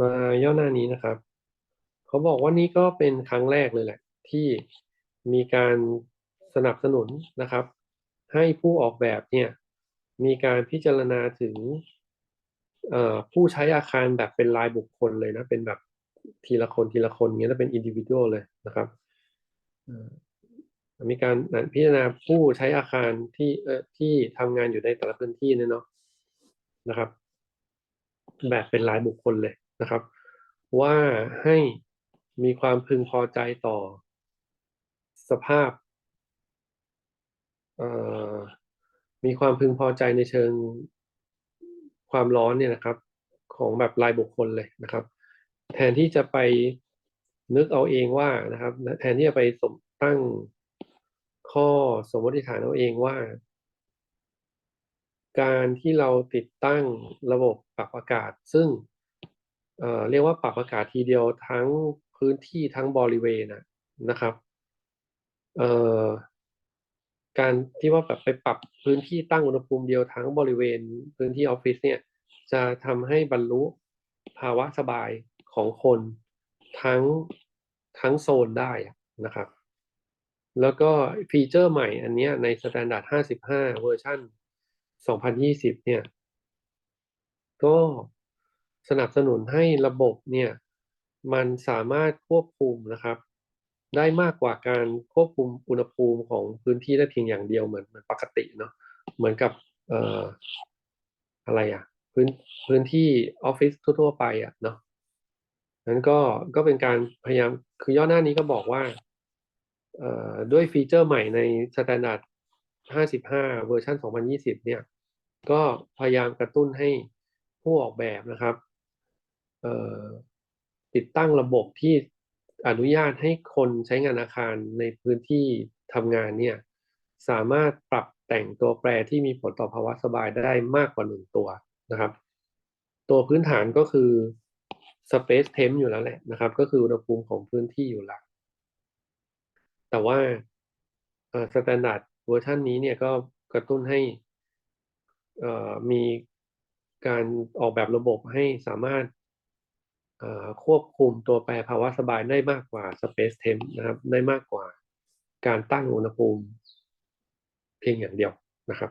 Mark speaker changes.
Speaker 1: มาย่อหน้านี้นะครับเขาบอกว่านี่ก็เป็นครั้งแรกเลยแหละ ที่มีการสนับสนุนนะครับ ให้ผู้ออกแบบเนี่ยมีการพิจารณาถึงผู้ใช้อาคารแบบเป็นรายบุคคลเลยนะ เป็นแบบทีละคนทีละคนเงี้ยแล้วเป็นอินดิวิวเลยนะครับมีการพิจารณาผู้ใช้อาคารที่เอ่อที่ทำงานอยู่ในแต่ละพื้นที่เนี่ยเนาะนะครับ แบบเป็นรายบุคคลเลย นะครับ ว่าให้มีความพึงพอใจต่อสภาพ มีความพึงพอใจในเชิงความร้อนเนี่ยนะครับ ของแบบรายบุคคลเลยนะครับ แทนที่จะไปนึกเอาเองว่านะครับ แทนที่จะไปสมตั้งข้อสมมติฐานเอาเองว่า การที่เราติดตั้งระบบปรับอากาศ ซึ่ง เเรียกว่าปรับอากาศทีเดียวทั้งพื้นที่ทั้งบริเวณนะครับการที่ว่าแบบไปปรับพื้นที่ตั้งอุณหภูมิเดียวทั้งบริเวณพื้นที่ออฟฟิศเนี่ย จะทำให้บรรลุภาวะสบายของคนทั้งทั้งโซนได้นะครับ แล้วก็ฟีเจอร์ใหม่อันนี้ใน Standard 55 เวอร์ชัน2020 เนี่ย ก็ สนับสนุนให้ระบบเนี่ยมันสามารถควบคุมนะครับ ได้มากกว่าการควบคุมอุณหภูมิของพื้นที่ได้เพียงอย่างเดียวเหมือนมือนปกติเนาะเหมือนกับเอ่ออะไรอะ่ะพื้นพื้นที่ออฟฟิศทั่วๆไปอะ่ะเนาะนั้นก็ก็เป็นการพยายามคือย่อหน้านี้ก็บอกว่าเอ่อด้วยฟีเจอร์ใหม่ใน Standard 55 เวอร์ชัน2020 เนี่ย ก็พยายามกระตุ้นให้ผู้ออกแบบนะครับ ติดตั้งระบบที่อนุญาตให้คนใช้งานอาคารในพื้นที่ทำงานเนี่ยสามารถปรับแต่งตัวแปรที่มีผลต่อภาวะสบายได้มากกว่าหนึ่งตัวนะครับ ตัวพื้นฐานก็คือ Space Temp อยู่แล้วแหละนะครับ ก็คืออุณหภูมิของพื้นที่อยู่แล้วแต่ว่าสแตนดาร์ดเวอร์ชันนี้เนี่ยก็กระตุ้นให้มีการออกแบบระบบให้สามารถ ควบคุมตัวแปรภาวะสบายได้มากกว่า Space Temp นะครับได้มากกว่าการตั้งอุณหภูมิเพียงอย่างเดียวนะครับ